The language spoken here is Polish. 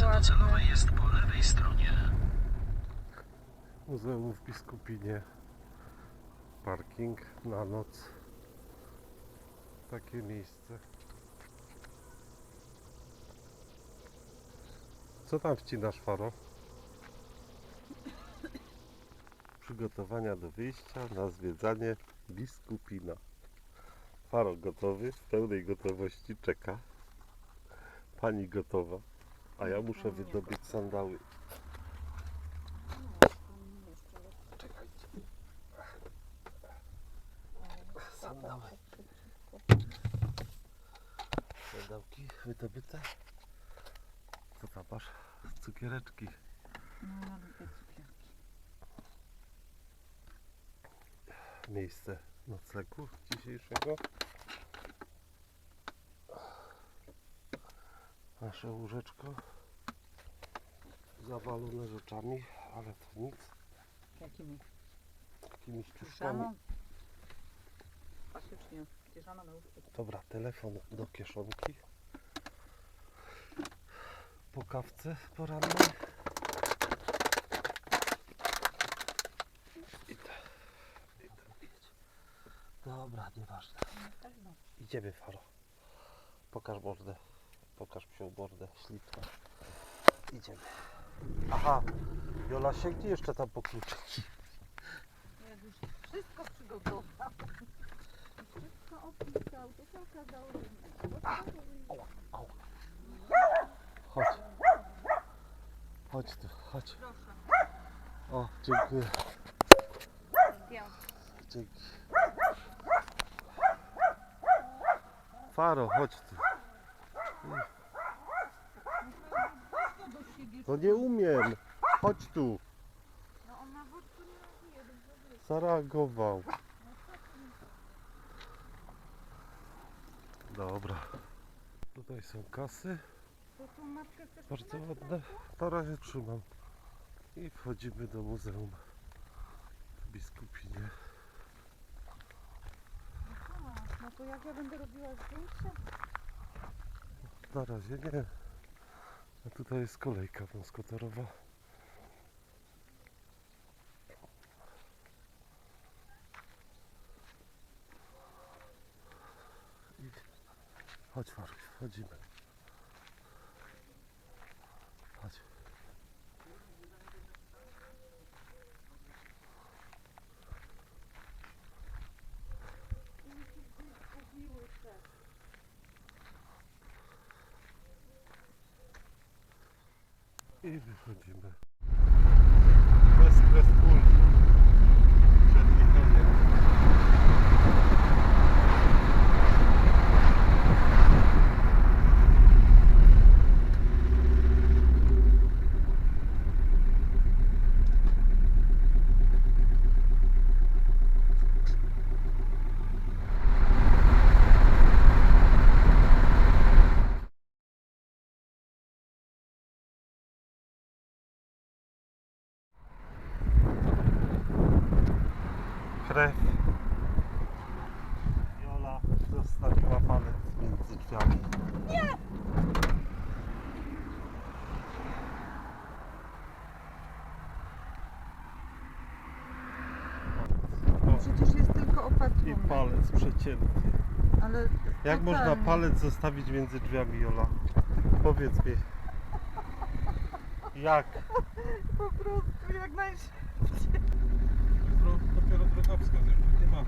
Ulica docelowa jest po lewej stronie. Muzeum w Biskupinie. Parking na noc. Takie miejsce. Co tam wcinasz, Faro? Przygotowania do wyjścia na zwiedzanie Biskupina. Faro gotowy, w pełnej gotowości czeka. Pani gotowa a ja muszę wydobyć sandały. Czekajcie. Sandały. Sandałki wydobyte. Co tam masz? Cukiereczki. No, ja lubię cukierki. Miejsce noclegu dzisiejszego. Nasze łóżeczko zawalone rzeczami, ale to nic. Jakimi? Jakimiś ciuszkami. Piżamą? Klasycznie. Piżama na łóżku. Dobra, telefon do kieszonki. Po kawce porannej. I to, i to, idź. Dobra, nieważne. Pewno. Idziemy, Faro. Pokaż mordę. Pokaż psią mordę. Śliczna. Idziemy. Aha, Jola sięgnie jeszcze tam po kluczyki. Jak już wszystko przygotował. Wszystko opisał, to się okazało, że. Ała. Chodź. Chodź tu, chodź. Proszę. O, dziękuję. Dzięki. Faro, chodź tu. do siebie. No nie umiem. Chodź tu. No on na wódku nie reaguje, dobrze. Zareagował. Dobra. Tutaj są kasy. To tą matkę chcesz Bardzo ładne. Na razie trzymam. I wchodzimy do muzeum w Biskupinie. Aha, No to jak ja będę robiła zdjęcia? Na razie nie. A tutaj jest kolejka wąskotorowa. Chodź Faruś, wchodzimy. Chodź. ewig von dem. Krew. Jola zostawiła palec między drzwiami. Nie! Przecież jest tylko I opatrzony. palec przecięty. Ale Jak można totalnie. palec zostawić między drzwiami, Jola? Powiedz mi. Jak? Po prostu jak najszybciej. Dopiero drogowskaz, jeszcze nie ma.